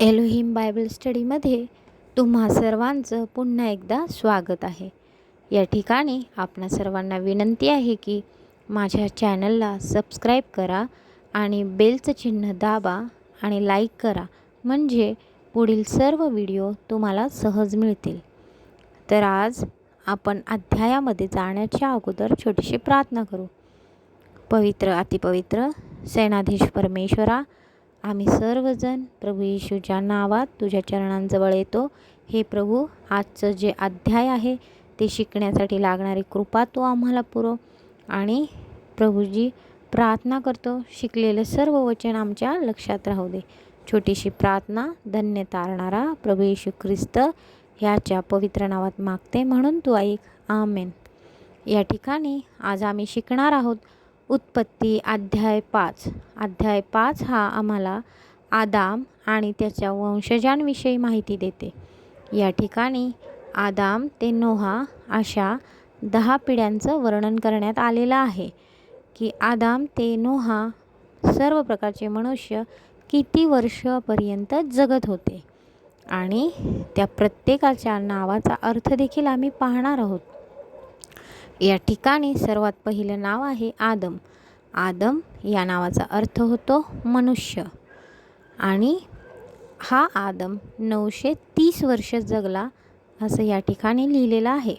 Elohim Bible स्टडीमध्ये तुम्हा सर्वांचं पुन्हा एकदा स्वागत आहे. या ठिकाणी आपणा सर्वांना विनंती आहे की माझ्या चॅनलला सबस्क्राईब करा आणि बेलचं चिन्ह दाबा आणि लाईक करा. म्हणजे पुढील सर्व व्हिडिओ तुम्हाला सहज मिळतील. तर आज आपण अध्यायामध्ये जाण्याच्या अगोदर छोटीशी प्रार्थना करू. पवित्र अतिपवित्र सेनाधीश परमेश्वरा आम्ही सर्वजण प्रभू येशूच्या नावात तुझ्या चरणांजवळ येतो हे प्रभू आजचं जे अध्याय आहे ते शिकण्यासाठी लागणारी कृपा तू आम्हाला पुरव. आणि प्रभूजी प्रार्थना करतो शिकलेलं सर्व वचन आमच्या लक्षात राहू दे. छोटीशी प्रार्थना धन्य तारणारा प्रभू येशू ख्रिस्त ह्याच्या पवित्र नावात मागते म्हणून तू ऐक. आमेन. या ठिकाणी आज आम्ही शिकणार आहोत उत्पत्ती अध्याय पाच. अध्याय पाच हा आम्हाला आदाम आणि त्याच्या वंशजांविषयी माहिती देते. या ठिकाणी आदाम ते नोहा अशा दहा पिढ्यांचं वर्णन करण्यात आलेलं आहे की आदाम ते नोहा सर्व प्रकारचे मनुष्य किती वर्षपर्यंत जगत होते? आणि त्या प्रत्येकाच्या नावाचा अर्थ देखील आम्ही पाहणार आहोत. या ठिकाणी सर्वात पहिलं नाव आहे आदम. आदम या नावाचा अर्थ होतो मनुष्य. आणि हा आदम नऊशे तीस वर्ष जगला असं या ठिकाणी लिहिलेलं आहे.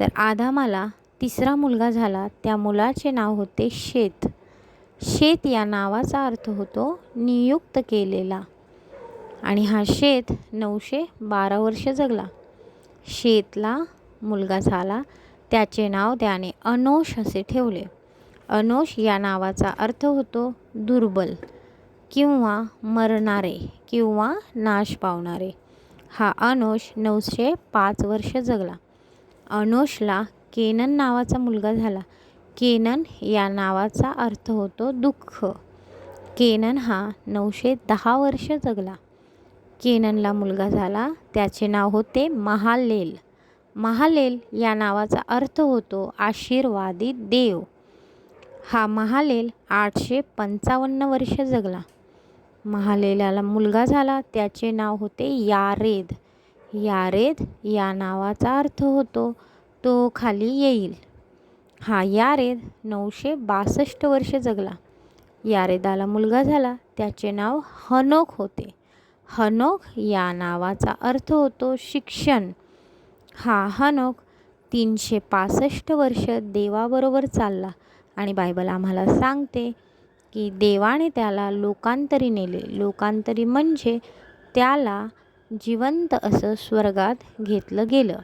तर आदामाला तिसरा मुलगा झाला. त्या मुलाचे नाव होते शेत. शेत या नावाचा अर्थ होतो नियुक्त केलेला. आणि हा शेत नऊशे बारा वर्ष जगला. शेतला मुलगा झाला. त्याचे नाव त्याने अनोश असे ठेवले. अनोश या नावाचा अर्थ होतो दुर्बल किंवा मरणारे किंवा नाश पावणारे. हा अनोश नऊशे पाच वर्ष जगला. अनोशला केनन नावाचा मुलगा झाला. केनन या नावाचा अर्थ होतो दुःख. केनन हा नऊशे दहा वर्ष जगला. केननला मुलगा झाला. त्याचे नाव होते महालेल. महालेल या नावाचा अर्थ होतो आशीर्वादित देव. हा महालेल आठशे पंचावन्न वर्ष जगला. महालेलाला मुलगा झाला. त्याचे नाव होते यारेद. यारेद या नावाचा अर्थ होतो तो खाली येईल. हा यारेद नऊशे बासष्ट वर्ष जगला. यारेदाला मुलगा झाला. त्याचे नाव हनोक होते. हनोक या नावाचा अर्थ होतो शिक्षण. हा हनोक तीनशे पासष्ट वर्ष देवाबरोबर चालला आणि बायबल आम्हाला सांगते की देवाने त्याला लोकांतरी नेले. लोकांतरी म्हणजे त्याला जिवंत असं स्वर्गात घेतलं गेलं.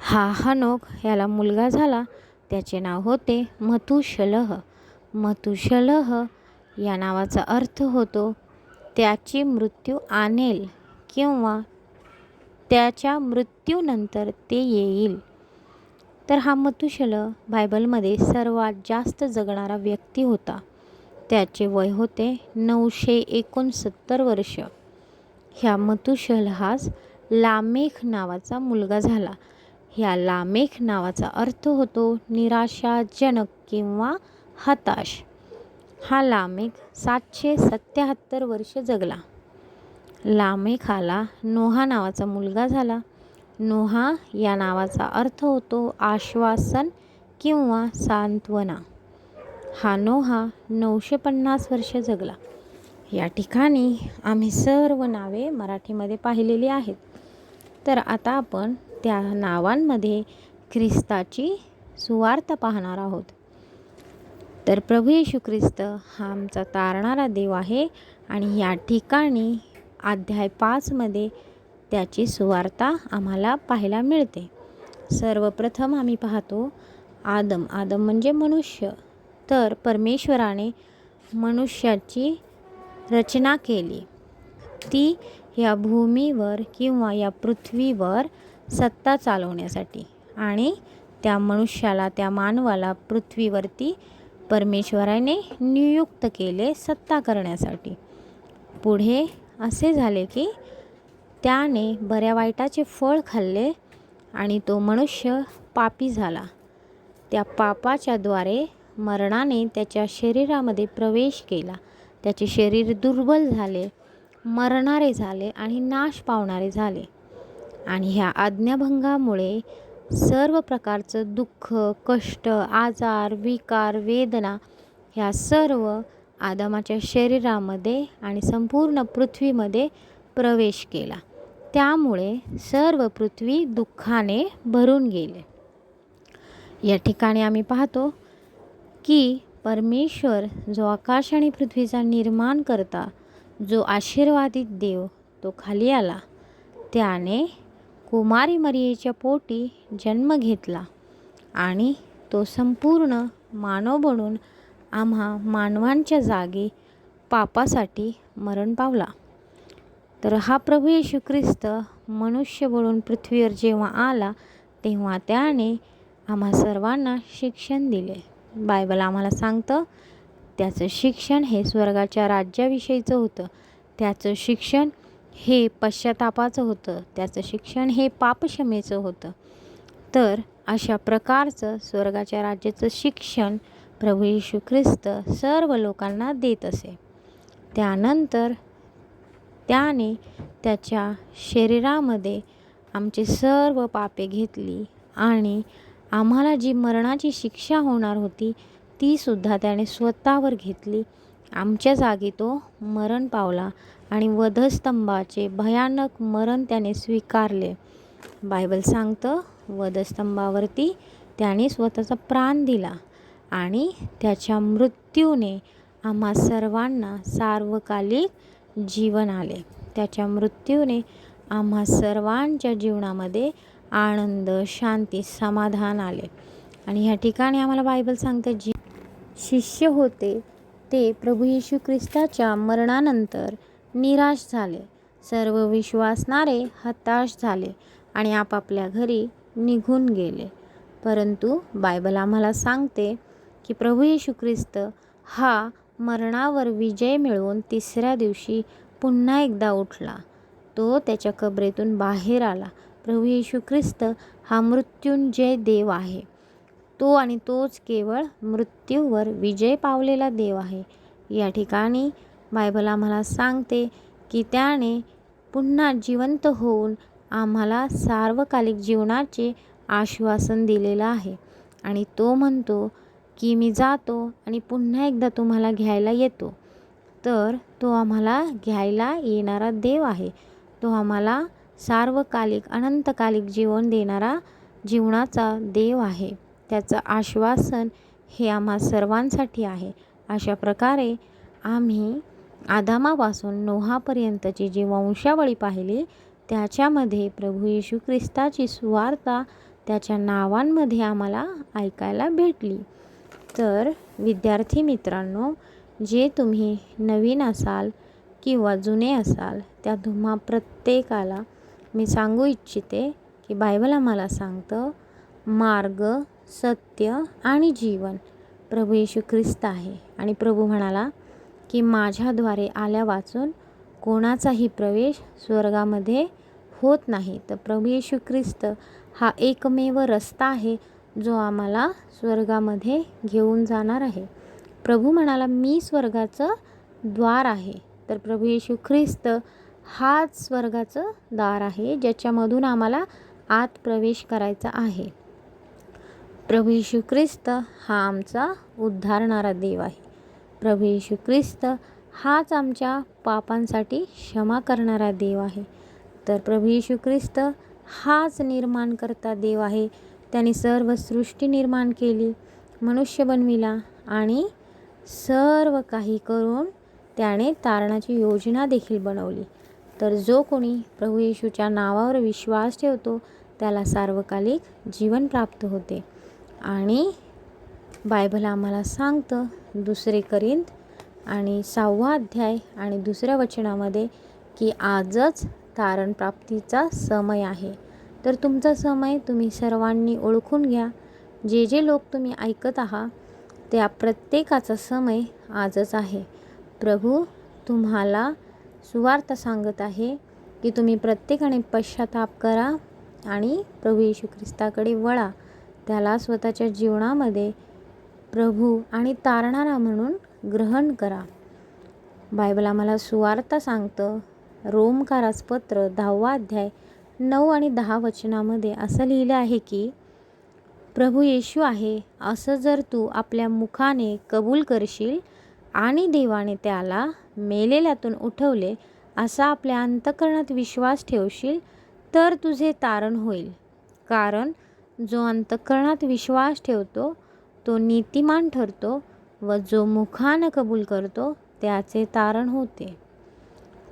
हा हनोक याला मुलगा झाला. त्याचे नाव होते मथुशलह. मथुशलह या नावाचा अर्थ होतो त्याची मृत्यू आणेल किंवा त्याच्या मृत्यूनंतर ते येईल. तर हा मथुशल बायबलमध्ये सर्वात जास्त जगणारा व्यक्ती होता. त्याचे वय होते नऊशे एकोणसत्तर वर्ष. ह्या मथुशलहास लामेख नावाचा मुलगा झाला. ह्या लामेख नावाचा अर्थ होतो निराशाजनक किंवा हताश. हा लामेख सातशे सत्याहत्तर वर्ष जगला. लामेखाला नोहा नावाचा मुलगा झाला. नोहा या नावाचा अर्थ होतो आश्वासन किंवा सांत्वना. हा नोहा नऊशे पन्नास वर्ष जगला. या ठिकाणी आम्ही सर्व नावे मराठीमध्ये पाहिलेली आहेत. तर आता आपण त्या नावांमध्ये ख्रिस्ताची सुवार्थ पाहणार आहोत. तर प्रभू येशू ख्रिस्त हा आमचा तारणारा देव आहे आणि या ठिकाणी अध्याय पाचमध्ये त्याची सुवार्ता आम्हाला पाहायला मिळते. सर्वप्रथम आम्ही पाहतो आदम. आदम म्हणजे मनुष्य. तर परमेश्वराने मनुष्याची रचना केली. ती या भूमीवर किंवा या पृथ्वीवर सत्ता चालवण्यासाठी आणि त्या मनुष्याला त्या मानवाला पृथ्वीवरती परमेश्वराने नियुक्त केले सत्ता करण्यासाठी. पुढे असे झाले की त्याने बऱ्या वाईटाचे फळ खाल्ले आणि तो मनुष्य पापी झाला. त्या पापाच्याद्वारे मरणाने त्याच्या शरीरामध्ये प्रवेश केला. त्याचे शरीर दुर्बल झाले मरणारे झाले आणि नाश पावणारे झाले. आणि ह्या आज्ञाभंगामुळे सर्व प्रकारचं दुःख कष्ट आजार विकार वेदना ह्या सर्व आदमाच्या शरीरामध्ये आणि संपूर्ण पृथ्वीमध्ये प्रवेश केला. त्यामुळे सर्व पृथ्वी दुःखाने भरून गेले. या ठिकाणी आम्ही पाहतो की परमेश्वर जो आकाश आणि पृथ्वीचा निर्माण करता जो आशीर्वादित देव तो खाली आला. त्याने कुमारी मरियेच्या पोटी जन्म घेतला आणि तो संपूर्ण मानव बनून आम्हा मानवांच्या जागी पापासाठी मरण पावला. तर हा प्रभू येशू ख्रिस्त मनुष्य बोलून पृथ्वीवर जेव्हा आला तेव्हा त्याने आम्हा सर्वांना शिक्षण दिले. बायबल आम्हाला सांगतं त्याचं शिक्षण हे स्वर्गाच्या राज्याविषयीचं होतं. त्याचं शिक्षण हे पश्चातापाचं होतं. त्याचं शिक्षण हे पापक्षमेचं होतं. तर अशा प्रकारचं स्वर्गाच्या राज्याचं शिक्षण प्रभू येशू ख्रिस्त सर्व लोकांना देत असे. त्यानंतर त्याने त्याच्या शरीरामध्ये आमची सर्व पापे घेतली आणि आम्हाला जी मरणाची शिक्षा होणार होती तीसुद्धा त्याने स्वतःवर घेतली. आमच्या जागी तो मरण पावला आणि वधस्तंभाचे भयानक मरण त्याने स्वीकारले. बायबल सांगतं वधस्तंभावरती त्याने स्वतःचा प्राण दिला. आणि त्याच्या मृत्यूने आम्हा सर्वांना सार्वकालिक जीवन आले. त्याच्या मृत्यूने आम्हा सर्वांच्या जीवनामध्ये आनंद शांती समाधान आले. आणि ह्या ठिकाणी आम्हाला बायबल सांगतं जी शिष्य होते ते प्रभू येशू ख्रिस्ताच्या मरणानंतर निराश झाले. सर्व विश्वासणारे हताश झाले आणि आपापल्या घरी निघून गेले. परंतु बायबल आम्हाला सांगते की प्रभू येशू ख्रिस्त हा मरणावर विजय मिळवून तिसऱ्या दिवशी पुन्हा एकदा उठला. तो त्याच्या कबरेतून बाहेर आला. प्रभू येशू ख्रिस्त हा मृत्युंजय देव आहे. तो आणि तोच केवळ मृत्यूवर विजय पावलेला देव आहे. या ठिकाणी बायबल आम्हाला सांगते की त्याने पुन्हा जिवंत होऊन आम्हाला सार्वकालिक जीवनाचे आश्वासन दिलेलं आहे. आणि तो म्हणतो की मी जातो आणि पुन्हा एकदा तुम्हाला घ्यायला येतो. तर तो आम्हाला घ्यायला येणारा देव आहे. तो आम्हाला सार्वकालिक अनंतकालिक जीवन देणारा जीवनाचा देव आहे. त्याचं आश्वासन हे आम्हा सर्वांसाठी आहे. अशा प्रकारे आम्ही आदामापासून नोहापर्यंतची जी वंशावळी पाहिली त्याच्यामध्ये प्रभू येशू ख्रिस्ताची सुवार्ता त्याच्या नावांमध्ये आम्हाला ऐकायला भेटली. तर विद्यार्थी मित्रांनो जे तुम्ही नवीन असाल किंवा जुने असाल त्या तुम्हा प्रत्येकाला मी सांगू इच्छिते की बायबल आम्हाला सांगतं मार्ग सत्य आणि जीवन. प्रभू येशू ख्रिस्त आहे. आणि प्रभू म्हणाला की माझ्याद्वारे आल्या वाचून कोणाचाही प्रवेश स्वर्गामध्ये होत नाही. तर प्रभू येशू ख्रिस्त हा एकमेव रस्ता आहे जो आम्हाला स्वर्गामध्ये घेऊन जाणार आहे. प्रभू म्हणाला मी स्वर्गाचं द्वार आहे. तर प्रभू येशू ख्रिस्त हाच स्वर्गाचं दार आहे ज्याच्यामधून आम्हाला आत प्रवेश करायचा आहे. प्रभू येशू ख्रिस्त हा आमचा उद्धारणारा देव आहे. प्रभू येशू ख्रिस्त हाच आमच्या पापांसाठी क्षमा करणारा देव आहे. तर प्रभू येशू ख्रिस्त हाच निर्माण करता देव आहे. त्याने सर्व सृष्टी निर्माण केली मनुष्य बनविला आणि सर्व काही करून त्याने तारणाची योजना देखील बनवली. तर जो कोणी प्रभू येशूच्या नावावर विश्वास ठेवतो त्याला सार्वकालिक जीवन प्राप्त होते. आणि बायबल आम्हाला सांगतं दुसरे करीन आणि सहावा अध्याय आणि दुसऱ्या वचनामध्ये की आजच तारण प्राप्तीचा समय आहे. तर तुमचा समय तुम्ही सर्वांनी ओळखून घ्या. जे जे लोक तुम्ही ऐकत आहात त्या प्रत्येकाचा समय आजच आहे. प्रभू तुम्हाला सुवार्थ सांगत आहे की तुम्ही प्रत्येकाने पश्चाताप करा आणि प्रभू येशू ख्रिस्ताकडे वळा. त्याला स्वतःच्या जीवनामध्ये प्रभू आणि तारणारा म्हणून ग्रहण करा. बायबल आम्हाला सुवार्थ सांगतं. रोमकारास पत्र दहावा अध्याय नऊ आणि दहा वचनामध्ये असं लिहिलं आहे की प्रभू येशू आहे असं जर तू आपल्या मुखाने कबूल करशील आणि देवाने त्याला मेलेल्यातून उठवले असा आपल्या अंतकरणात विश्वास ठेवशील तर तुझे तारण होईल. कारण जो अंतकरणात विश्वास ठेवतो तो नीतिमान ठरतो व जो मुखानं कबूल करतो त्याचे तारण होते.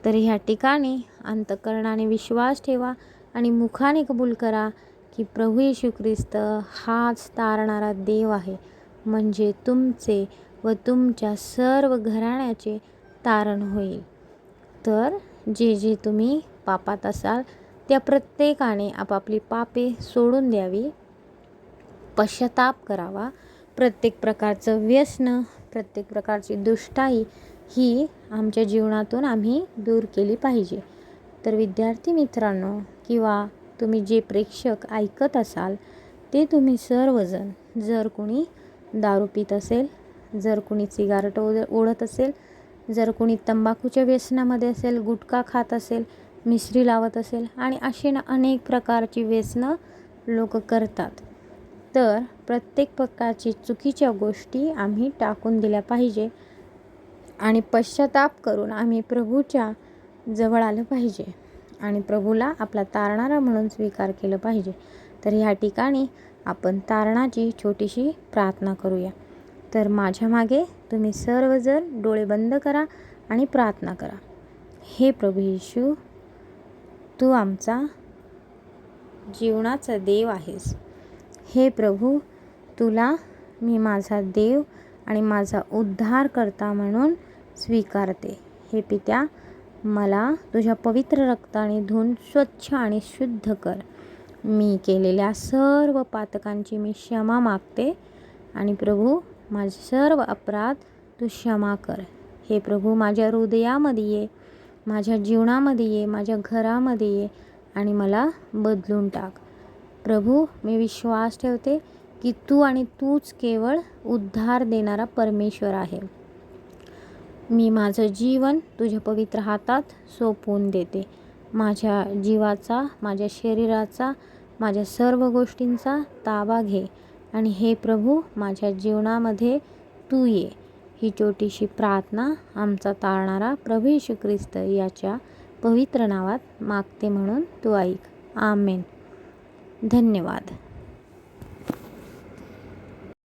तर ह्या ठिकाणी अंतकरणाने विश्वास ठेवा आणि मुखाने कबूल करा की प्रभू येशू ख्रिस्त हाच तारणारा देव आहे. म्हणजे तुमचे व तुमच्या सर्व घराण्याचे तारण होईल. तर जे जे तुम्ही पापात असाल त्या प्रत्येकाने आपापली पापे सोडून द्यावी. पश्चाताप करावा. प्रत्येक प्रकारचं व्यसन प्रत्येक प्रकारची दुष्टाई ही आमच्या जीवनातून आम्ही दूर केली पाहिजे. तर विद्यार्थी मित्रांनो किंवा तुम्ही जे प्रेक्षक ऐकत असाल ते तुम्ही सर्वजण जर कुणी दारू पित असेल जर कुणी सिगारेट ओढ ओढत असेल जर कुणी तंबाखूच्या व्यसनामध्ये असेल गुटखा खात असेल मिश्री लावत असेल आणि असे ना अनेक प्रकारची व्यसनं लोक करतात तर प्रत्येक प्रकारची चुकीच्या गोष्टी आम्ही टाकून दिल्या पाहिजे आणि पश्चाताप करून आम्ही प्रभूच्या जवळ आलं पाहिजे. आणि प्रभूला आपला तारणारा म्हणून स्वीकार केलं पाहिजे. तर ह्या ठिकाणी आपण तारणाची छोटीशी प्रार्थना करूया. तर माझ्या मागे तुम्ही सर्वजण डोळे बंद करा आणि प्रार्थना करा. हे प्रभू येशू तू आमचा जीवनाचा देव आहेस. हे प्रभू तुला मी माझा देव आणि माझा उद्धार करता म्हणून स्वीकारते. हे पित्या मला तुझ्या पवित्र रक्ताने धुवून स्वच्छ आणि शुद्ध कर. मी केलेल्या सर्व पातकांची मी क्षमा मागते आणि प्रभू माझे सर्व अपराध तू क्षमा कर. हे प्रभू माझ्या हृदयामध्ये ये माझ्या जीवनामध्ये ये माझ्या घरामध्ये ये आणि मला बदलून टाक. प्रभू मी विश्वास ठेवते की तू आणि तूच केवळ उद्धार देणारा परमेश्वर आहे. मी माझं जीवन तुझ्या पवित्र हातात सोपवून देते. माझ्या जीवाचा माझ्या शरीराचा माझ्या सर्व गोष्टींचा ताबा घे आणि हे प्रभू माझ्या जीवनामध्ये तू ये. ही छोटीशी प्रार्थना आमचा तारणारा प्रभू येशू ख्रिस्त याच्या पवित्र नावात मागते म्हणून तू ऐक. आमेन. धन्यवाद.